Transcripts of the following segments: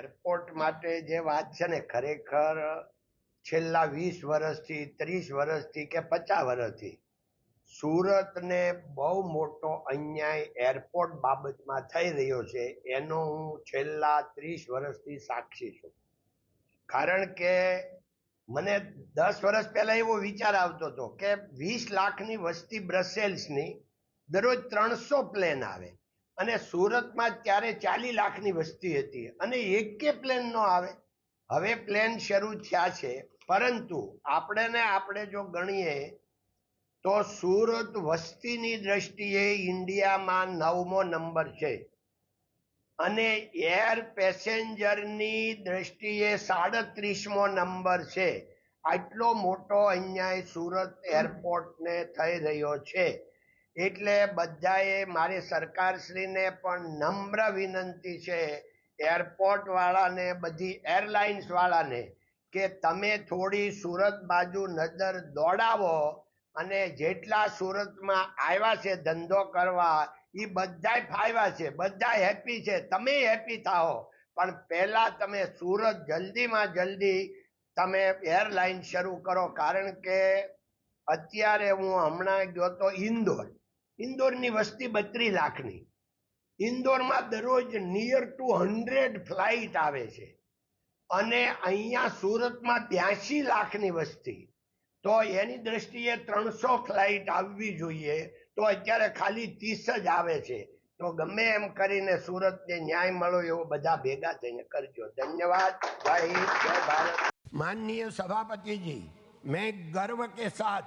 Airport માટે જે વાત છે ને, ખરેખર છેલ્લા વીસ વર્ષથી, ત્રીસ વર્ષથી કે પચાસ વર્ષથી સુરતને બહુ મોટો અન્યાય એરપોર્ટ બાબતમાં થઈ રહ્યો છે, એનો હું છેલ્લા ત્રીસ વર્ષથી સાક્ષી છું. કારણ કે મને દસ વર્ષ પહેલા એવો વિચાર આવતો હતો કે વીસ લાખની વસ્તી બ્રસેલ્સની દરરોજ ત્રણસો પ્લેન આવે. અને સુરતમાં ત્યારે ચાલી લાખની વસ્તી હતી અને એકે પ્લેન નો આવે. હવે પ્લેન શરૂ થયા છે. પરંતુ આપણે ને આપણે જો ગણીએ, તો સુરત વસ્તીની દ્રષ્ટિએ ઇન્ડિયામાં નવમો નંબર છે. અને એર પેસેન્જરની દ્રષ્ટિએ સાડત્રીસમો નંબર છે. આટલો મોટો અન્યાય સુરત એરપોર્ટને થઈ રહ્યો છે. એટલે બધાએ મારી સરકારશ્રીને પણ નમ્ર વિનંતી છે એરપોર્ટ વાળાને બધી એરલાઇન્સ વાળાને કે તમે થોડી સુરત બાજુ નજર દોડાવો અને જેટલા સુરતમાં આવ્યા છે ધંધો કરવા એ બધાય ફાવ્યા છે બધા હેપી છે, તમે હેપી થાઓ. પણ પહેલા તમે સુરત જલ્દીમાં જલ્દી તમે એરલાઇન શરૂ કરો, કારણ કે અત્યારે હું હમણાં ગયો તો ઇન્દોર. ઇન્દોરની વસ્તી બત્રીસ લાખની. ઇન્દોરમાં દરરોજ નિયર ટુ હંડ્રેડ ફ્લાઇટ આવે છે. અને અહીંયા સુરતમાં બ્યાસી લાખની વસ્તી. તો એની દ્રષ્ટિએ ત્રણસો ફ્લાઇટ આવવી જોઈએ. તો અત્યારે ખાલી ત્રીસ જ આવે છે. તો ગમે એમ કરીને સુરતને ન્યાય મળો એવો બધા ભેગા થઈને કરજો. ધન્યવાદ. ભાઈ જય ભારત. માનનીય સભાપતિજી, મેં ગર્વ કે સાથ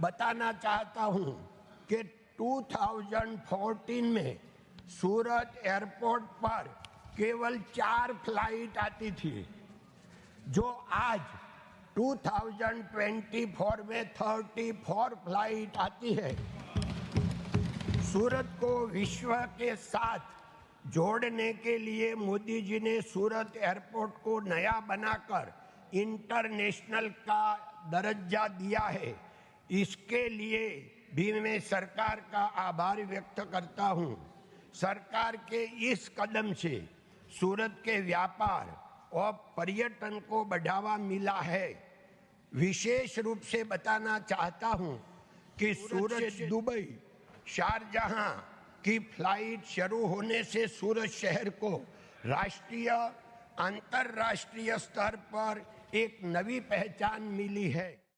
બતાના ચાહતા હું કે 2014 में सूरत एयरपोर्ट पर केवल चार फ़्लाइट आती थी, जो आज 2024 में 34 फ़्लाइट आती है। सूरत को विश्व के साथ जोड़ने के लिए मोदी जी ने सूरत एयरपोर्ट को नया बनाकर इंटरनेशनल का दर्जा दिया है। इसके लिए भी मैं सरकार का आभार व्यक्त करता हूँ। सरकार के इस कदम से सूरत के व्यापार और पर्यटन को बढ़ावा मिला है। विशेष रूप से बताना चाहता हूँ कि सूरत दुबई शारजहां की फ़्लाइट शुरू होने से सूरत शहर को राष्ट्रीय अंतर्राष्ट्रीय स्तर पर एक नवी पहचान मिली है।